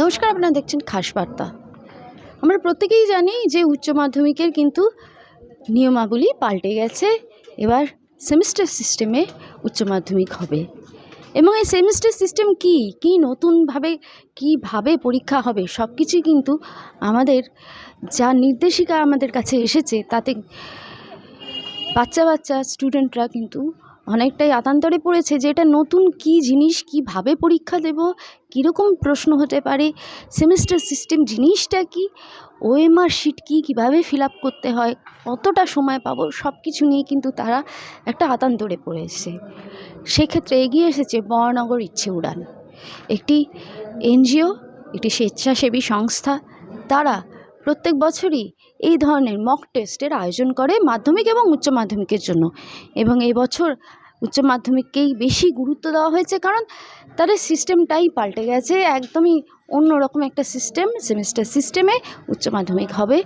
নমস্কার, আপনারা দেখছেন খাস বার্তা। আমরা প্রত্যেকেই জানি যে উচ্চ মাধ্যমিকের কিন্তু নিয়মাবলী পাল্টে গেছে, এবার সেমিস্টার সিস্টেমে উচ্চ মাধ্যমিক হবে। এবং এই সেমিস্টার সিস্টেম কি? কি নতুনভাবে, কীভাবে পরীক্ষা হবে? সব কিছুই কিন্তু আমাদের যা নির্দেশিকা আমাদের কাছে এসেছে, তাতে বাচ্চা বাচ্চা স্টুডেন্টরা কিন্তু অনেকটাই আতান্তরে পড়েছে যে এটা নতুন কি জিনিস, কীভাবে পরীক্ষা দেব, কীরকম প্রশ্ন হতে পারে, সেমিস্টার সিস্টেম জিনিসটা কি, ওএমআর শিট কি, কীভাবে ফিল আপ করতে হয়, কতটা সময় পাবো সব কিছু নিয়ে কিন্তু তারা একটা আতান্তরে পড়েছে। সেক্ষেত্রে এগিয়ে এসেছে বড়নগর ইচ্ছে উড়ান। একটি এনজিও, একটি স্বেচ্ছাসেবী সংস্থা, তারা প্রত্যেক বছরই এই ধরনের মক টেস্টের আয়োজন করে মাধ্যমিক এবং উচ্চ মাধ্যমিকের জন্য। এবং এই বছর উচ্চ মাধ্যমিককেই বেশি গুরুত্ব দেওয়া হয়েছে কারণ তাদের সিস্টেমটাই পাল্টে গেছে, একদমই অন্যরকম একটা সিস্টেম সেমিস্টার সিস্টেমে উচ্চ মাধ্যমিক হবে।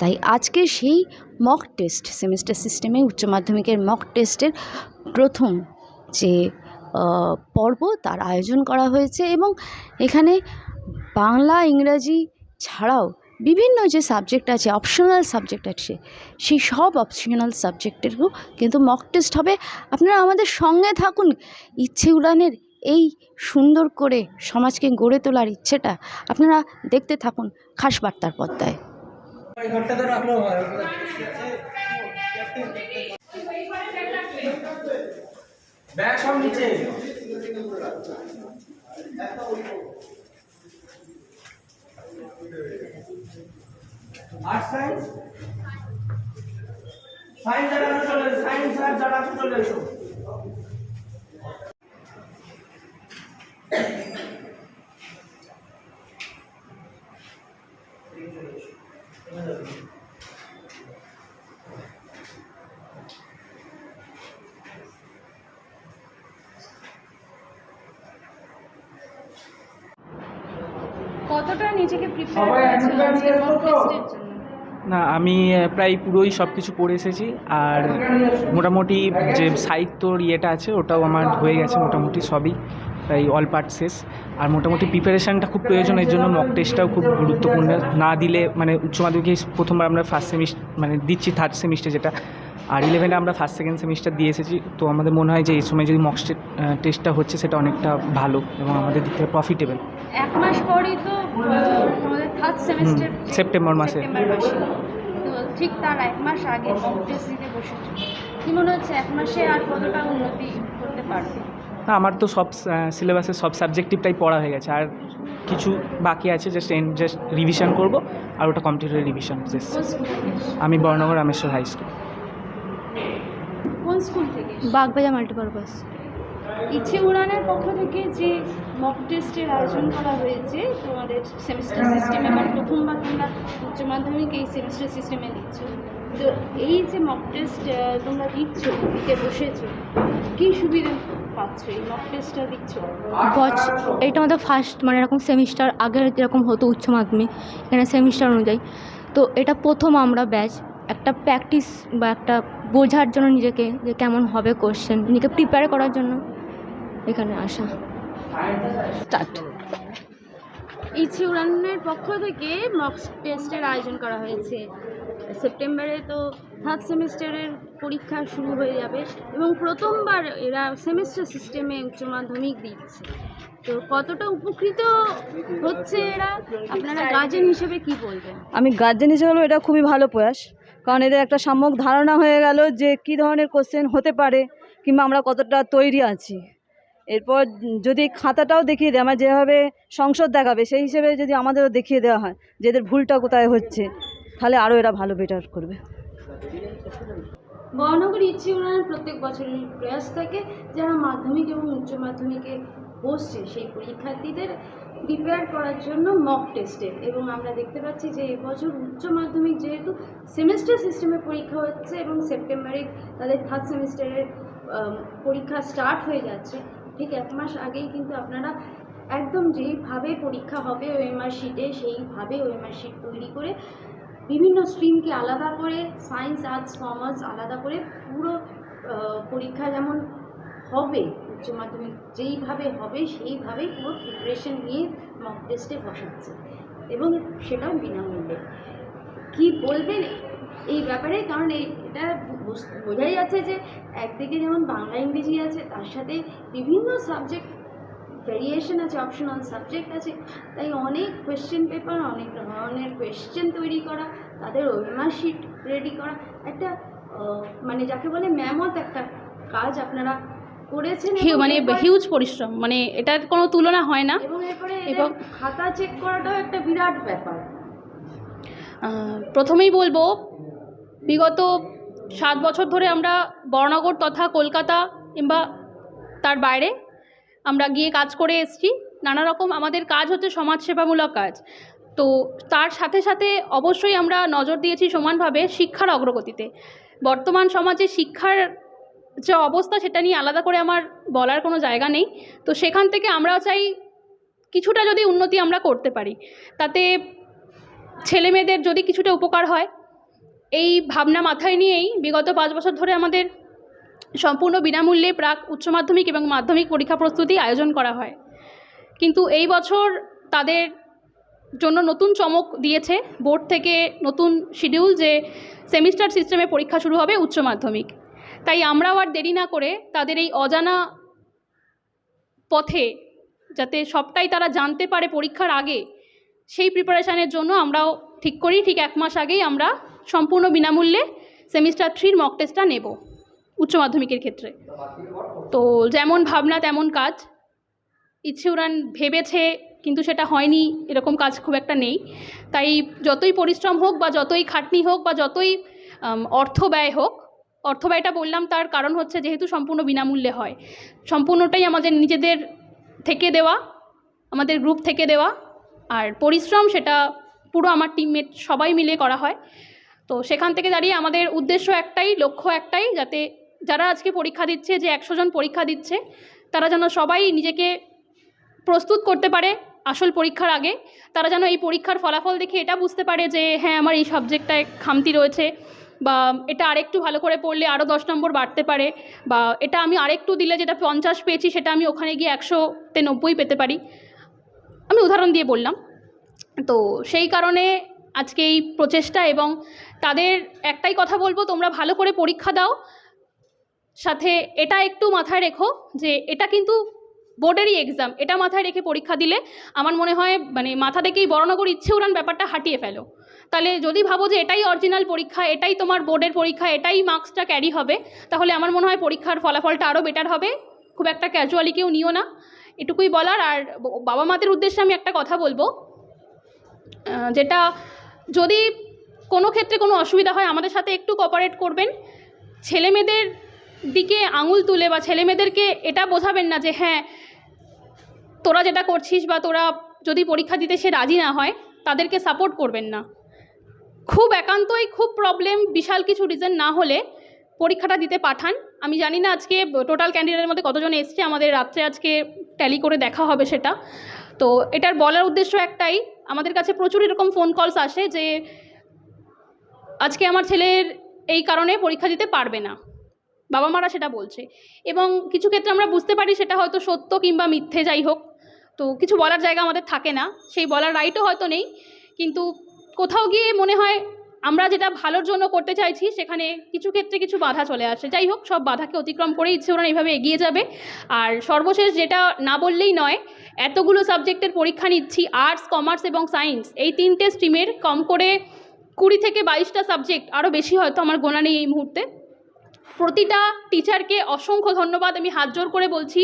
তাই আজকে সেই মক টেস্ট সেমিস্টার সিস্টেমে উচ্চ মাধ্যমিকের মক টেস্টের প্রথম যে পর্ব তার আয়োজন করা হয়েছে। এবং এখানে বাংলা, ইংরাজি ছাড়াও বিভিন্ন যে সাবজেক্ট আছে অপশনাল সাবজেক্ট আছে, সেই সব অপশনাল সাবজেক্টেরও কিন্তু মক টেস্ট হবে। আপনারা আমাদের সঙ্গে থাকুন। ইচ্ছে উড়ানের এই সুন্দর করে সমাজকে গড়ে তোলার ইচ্ছেটা আপনারা দেখতে থাকুন খাস বার্তার পর্দায়। ব্যাগ সব নিচে। আর্ট সায়েন্স সায়েন্স যারা আছে চলে সায়েন্স আর যারা আছে চলে এসো। কতটা নিজেকে প্রিপেয়ার না, আমি প্রায় পুরোই সব কিছু পড়ে এসেছি। আর মোটামুটি যে সাহিত্যর ইয়েটা আছে, ওটাও আমার হয়ে গেছে মোটামুটি সবই, প্রায় অল পার্ট শেষ। আর মোটামুটি প্রিপারেশানটা খুব প্রয়োজন, এর জন্য মক টেস্টটাও খুব গুরুত্বপূর্ণ। না দিলে মানে উচ্চ মাধ্যমিকে প্রথমবার আমরা ফার্স্ট সেমিস্টার মানে দিচ্ছি থার্ড সেমিস্টার যেটা আর ইলেভেনে আমরা ফার্স্ট সেকেন্ড সেমিস্টার দিয়ে এসেছি। তো আমাদের মনে হয় যে এই সময় যদি মক টেস্টটা হচ্ছে সেটা অনেকটা ভালো এবং আমাদের দিক থেকে প্রফিটেবল এক মাস পরেই তো আমাদের থার্ড সেমিস্টার সেপ্টেম্বর মাসে। ঠিক তার এক মাস আগে মক টেস্ট দিতে বসেছো। কি মনে হচ্ছে এক মাসে আর কতটা উন্নতি করতে পারবে? না আমার তো সব সিলেবাসের সব সাবজেক্টিভটাই পড়া হয়ে গেছে। আর কিছু বাকি আছে জাস্ট জাস্ট রিভিশন করব আর ওটা কমপ্লিট হয়ে রিভিশন? আমি বর্ণনগর রামেশ্বর হাই স্কুল কোন স্কুল থেকে এসেছ? বাগবাজা মাল্টিপারপাস। ইচ্ছে উড়ানের পক্ষ থেকে যে মক টেস্টের আয়োজন করা হয়েছে তোমাদের সেমিস্টার সিস্টেমে বা প্রথমবার তোমরা উচ্চ মাধ্যমিক এই সেমিস্টার সিস্টেমে দিচ্ছ। তো এই যে মক টেস্ট তোমরা দিচ্ছ দিতে বসেছো কী সুবিধা পাচ্ছ? এই মক টেস্টটা দিচ্ছ? বছ এটা আমাদের ফার্স্ট মানে এরকম সেমিস্টার আগে যেরকম হতো উচ্চ মাধ্যমিক এখানে সেমিস্টার অনুযায়ী। তো এটা প্রথম আমরা ব্যাচ একটা প্র্যাকটিস বা একটা বোঝার জন্য নিজেকে যে কেমন হবে কোশ্চেন নিজেকে প্রিপেয়ার করার জন্য এখানে আসা। স্টার্ট ইচ্ছে উড়ানের পক্ষ থেকে মক টেস্টের আয়োজন করা হয়েছে। সেপ্টেম্বরে তো থার্ড সেমিস্টারের পরীক্ষা শুরু হয়ে যাবে এবং প্রথমবার এরা সেমিস্টার সিস্টেমে উচ্চ মাধ্যমিক দিচ্ছে। তো কতটা উপকৃত হচ্ছে এরা? আপনারা গার্জেন হিসেবে কি বলবেন? আমি গার্জেন হিসেবে বলব এটা খুবই ভালো প্রয়াস। কারণ এদের একটা সাম্যক ধারণা হয়ে গেল যে কী ধরনের কোশ্চেন হতে পারে কিংবা আমরা কতটা তৈরি আছি। এরপর যদি খাতাটাও দেখিয়ে দেয় আমার যেভাবে সংসদ দেখাবে, সেই হিসেবে যদি আমাদেরও দেখিয়ে দেওয়া হয় যে এদের ভুলটা কোথায় হচ্ছে, তাহলে আরও এরা ভালো বেটার করবে। মহানগর ইচ্ছে উন্নয়ন প্রত্যেক বছরের প্রয়াস থাকে। যারা মাধ্যমিক এবং উচ্চ মাধ্যমিকে বসছে, সেই পরীক্ষার্থীদের প্রিপেয়ার করার জন্য মক টেস্টের এবং আমরা দেখতে পাচ্ছি যে এবছর উচ্চ মাধ্যমিক যেহেতু সেমিস্টার সিস্টেমে পরীক্ষা হচ্ছে এবং সেপ্টেম্বরে তাদের থার্ড সেমিস্টারের পরীক্ষা স্টার্ট হয়ে যাচ্ছে। ঠিক এক মাস আগেই কিন্তু আপনারা একদম যেইভাবে পরীক্ষা হবে ওএমআর শিটে সেইভাবে ওএমআর শিট তৈরি করে বিভিন্ন স্ট্রিমকে আলাদা করে সায়েন্স আর্টস কমার্স আলাদা করে পুরো পরীক্ষা যেমন হবে উচ্চ মাধ্যমিক যেইভাবে হবে, সেইভাবেই পুরো প্রিপারেশন নিয়ে মক টেস্টে বসাচ্ছে। এবং সেটাও বিনামূল্যে। কি বলবেন এই ব্যাপারে? কারণ এই- এটা বুঝ- বোঝাই যাচ্ছে যে একদিকে যেমন বাংলা, ইংরেজি আছে, তার সাথে বিভিন্ন সাবজেক্ট ভেরিয়েশন আছে অপশনাল সাবজেক্ট আছে। তাই অনেক কোয়েশ্চেন পেপার অনেক ধরনের কোয়েশ্চেন তৈরি করা, তাদের ওয়েমার শিট রেডি করা। একটা মানে যাকে বলে ম্যামত একটা কাজ আপনারা করেছেন মানে হিউজ পরিশ্রম। মানে এটার কোনো তুলনা হয় না। এবং খাতা চেক করাটাও একটা বিরাট ব্যাপার। প্রথমেই বলব বিগত সাত বছর ধরে আমরা বর্ণনগর তথা কলকাতা কিংবা তার বাইরে আমরা গিয়ে কাজ করে এসছি। নানা রকম আমাদের কাজ হচ্ছে সমাজসেবামূলক কাজ। তো তার সাথে সাথে অবশ্যই আমরা নজর দিয়েছি সমানভাবে শিক্ষার অগ্রগতিতে। বর্তমান সমাজে শিক্ষার যে অবস্থা সেটা নিয়ে আলাদা করে আমার বলার কোনো জায়গা নেই। তো সেখান থেকে আমরাও চাই কিছুটা যদি উন্নতি আমরা করতে পারি, তাতে ছেলে মেয়েদের যদি কিছুটা উপকার হয়, এই ভাবনা মাথায় নিয়েই বিগত পাঁচ বছর ধরে আমাদের সম্পূর্ণ বিনামূল্যে প্রাক উচ্চ মাধ্যমিক এবং মাধ্যমিক পরীক্ষা প্রস্তুতি আয়োজন করা হয়। কিন্তু এই বছর তাদের জন্য নতুন চমক দিয়েছে বোর্ড থেকে নতুন শিডিউল যে সেমিস্টার সিস্টেমে পরীক্ষা শুরু হবে উচ্চ মাধ্যমিক। তাই আমরাও আর দেরি না করে তাদের এই অজানা পথে যাতে সবটাই তারা জানতে পারে পরীক্ষার আগে, সেই প্রিপারেশানের জন্য আমরাও ঠিক করি, ঠিক এক মাস আগেই আমরা সম্পূর্ণ বিনামূল্যে সেমিস্টার থ্রির মক টেস্টটা নেব উচ্চ মাধ্যমিকের ক্ষেত্রে। তো যেমন ভাবনা তেমন কাজ। ইচ্ছে উড়ান ভেবেছে, কিন্তু সেটা হয়নি, এরকম কাজ খুব একটা নেই। তাই যতই পরিশ্রম হোক বা যতই খাটনি হোক বা যতই অর্থ ব্যয় হোক অর্থ ব্যয়টা বললাম, তার কারণ হচ্ছে যেহেতু সম্পূর্ণ বিনামূল্যে হয়। সম্পূর্ণটাই আমাদের নিজেদের থেকে দেওয়া, আমাদের গ্রুপ থেকে দেওয়া, আর পরিশ্রম সেটা পুরো আমার টিমমেট সবাই মিলে করা হয়। তো সেখান থেকে দাঁড়িয়ে আমাদের উদ্দেশ্য একটাই, লক্ষ্য একটাই, যাতে যারা আজকে পরীক্ষা দিচ্ছে, যে একশো জন পরীক্ষা দিচ্ছে, তারা যেন সবাই নিজেকে প্রস্তুত করতে পারে আসল পরীক্ষার আগে। তারা যেন এই পরীক্ষার ফলাফল দেখে এটা বুঝতে পারে যে হ্যাঁ আমার এই সাবজেক্টটায় খামতি রয়েছে। বা এটা আরেকটু ভালো করে পড়লে আরও দশ নম্বর বাড়তে পারে, বা এটা আমি আরেকটু দিলে যেটা পঞ্চাশ পেয়েছি সেটা আমি ওখানে গিয়ে একশোতে নব্বই পেতে পারি। আমি উদাহরণ দিয়ে বললাম। তো সেই কারণে আজকে এই প্রচেষ্টা এবং তাদের একটাই কথা বলব, তোমরা ভালো করে পরীক্ষা দাও। সাথে এটা একটু মাথায় রেখো যে এটা কিন্তু বোর্ডেরই এক্সাম এটা মাথায় রেখে পরীক্ষা দিলে আমার মনে হয় মানে মাথা থেকেই বড়নগর ইচ্ছে উড়ান ব্যাপারটা হাঁটিয়ে ফেলো। তাহলে যদি ভাবো যে এটাই অরিজিনাল পরীক্ষা, এটাই তোমার বোর্ডের পরীক্ষা, এটাই মার্কসটা ক্যারি হবে, তাহলে আমার মনে হয় পরীক্ষার ফলাফলটা আরও বেটার হবে। খুব একটা ক্যাজুয়ালি কেউ নিও না। এটুকুই বলার। আর বাবা মাদের উদ্দেশ্যে আমি একটা কথা বলব। যেটা যদি কোনো ক্ষেত্রে কোনো অসুবিধা হয়, আমাদের সাথে একটু কোঅপারেট করবেন। ছেলেমেয়েদের দিকে আঙুল তুলে বা ছেলেমেয়েদেরকে এটা বোঝাবেন না যে হ্যাঁ তোরা যেটা করছিস বা তোরা যদি পরীক্ষা দিতে সে রাজি না হয়, তাদেরকে সাপোর্ট করবেন না। খুব একান্তই, খুব প্রবলেম বিশাল কিছু রিজন না হলে পরীক্ষাটা দিতে পাঠান। আমি জানি না আজকে টোটাল ক্যান্ডিডেটের মধ্যে কতজন এসছে, আমাদের রাত্রে আজকে ট্যালি করে দেখা হবে সেটা। তো এটার বলার উদ্দেশ্য একটাই, আমাদের কাছে প্রচুর এরকম ফোন কলস আসে যে, আজকে আমার ছেলের এই কারণে পরীক্ষা দিতে পারবে না। বাবা মারা সেটা বলছে। এবং কিছু ক্ষেত্রে আমরা বুঝতে পারি সেটা হয়তো সত্য কিংবা মিথ্যে যাই হোক। তো কিছু বলার জায়গা আমাদের থাকে না, সেই বলার রাইটও হয়তো নেই। কিন্তু কোথাও গিয়ে মনে হয় আমরা যেটা ভালোর জন্য করতে চাইছি, সেখানে কিছু ক্ষেত্রে কিছু বাধা চলে আসে। যাই হোক, সব বাধাকে অতিক্রম করে ইচ্ছে ওরা এইভাবে এগিয়ে যাবে। আর সর্বশেষ যেটা না বললেই নয়, এতগুলো সাবজেক্টের পরীক্ষা নিচ্ছি আর্টস কমার্স এবং সায়েন্স এই তিনটে স্ট্রিমের কম করে কুড়ি থেকে বাইশটা সাবজেক্ট আরও বেশি হয়তো আমার গোনা নেই এই মুহূর্তে। প্রতিটা টিচারকে অসংখ্য ধন্যবাদ। আমি হাত জোর করে বলছি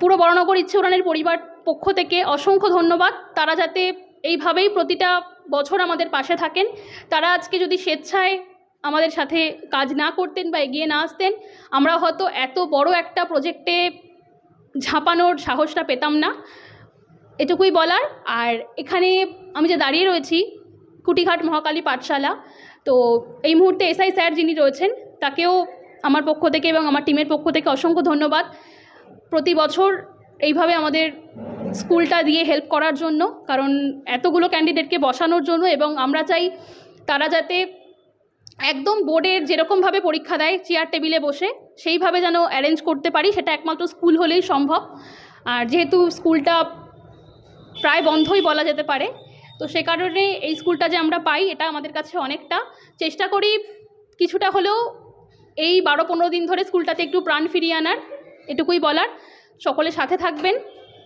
পুরো বড়নগর ইচ্ছে উড়ানের পরিবার পক্ষ থেকে অসংখ্য ধন্যবাদ। তারা যাতে এইভাবেই প্রতিটা বছর আমাদের পাশে থাকেন। তারা আজকে যদি স্বেচ্ছায় আমাদের সাথে কাজ না করতেন বা এগিয়ে না আসতেন, আমরা হয়তো এত বড় একটা প্রজেক্টে ঝাঁপানোর সাহসটা পেতাম না। এটুকুই বলার। আর এখানে আমি যে দাঁড়িয়ে রয়েছি, কুটিঘাট মহাকালী পাঠশালা, তো এই মুহূর্তে এসআই স্যার যিনি রয়েছেন তাকেও আমার পক্ষ থেকে এবং আমার টিমের পক্ষ থেকে অসংখ্য ধন্যবাদ। প্রতি বছর এইভাবে আমাদের স্কুলটা দিয়ে হেল্প করার জন্য, কারণ এতগুলো ক্যান্ডিডেটকে বসানোর জন্য এবং আমরা চাই তারা যাতে একদম বোর্ডের যেরকমভাবে পরীক্ষা দেয় চেয়ার টেবিলে বসে সেইভাবে যেন অ্যারেঞ্জ করতে পারি, সেটা একমাত্র স্কুল হলেই সম্ভব। আর যেহেতু স্কুলটা প্রায় বন্ধই বলা যেতে পারে, তো সে কারণে এই স্কুলটা যে আমরা পাই, এটা আমাদের কাছে অনেকটা। চেষ্টা করি কিছুটা হলেও এই বারো পনেরো দিন ধরে স্কুলটাতে একটু প্রাণ ফিরিয়ে আনার এটুকুই বলার। সকলে সাথে থাকবেন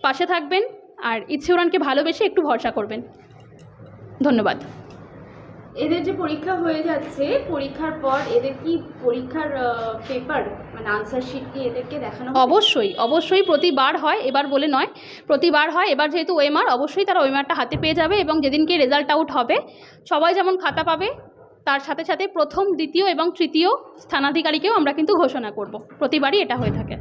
পাশে থাকবেন আর ইচ্ছে উড়ানকে ভালোবেসে একটু ভরসা করবেন। ধন্যবাদ। এদের যে পরীক্ষা হয়ে যাচ্ছে পরীক্ষার পর এদের কি পরীক্ষার পেপার মানে আনসার শিট কি এদেরকে দেখানো অবশ্যই অবশ্যই প্রতিবার হয় এবার বলে নয়। প্রতিবার হয় এবার যেহেতু ওএমআর অবশ্যই তারা ওএমআরটা হাতে পেয়ে যাবে এবং যেদিনকে রেজাল্ট আউট হবে সবাই যেমন খাতা পাবে তার সাথে সাথে প্রথম, দ্বিতীয় এবং তৃতীয় স্থানাধিকারীকেও আমরা কিন্তু ঘোষণা করব। প্রতিবারই এটা হয়ে থাকে।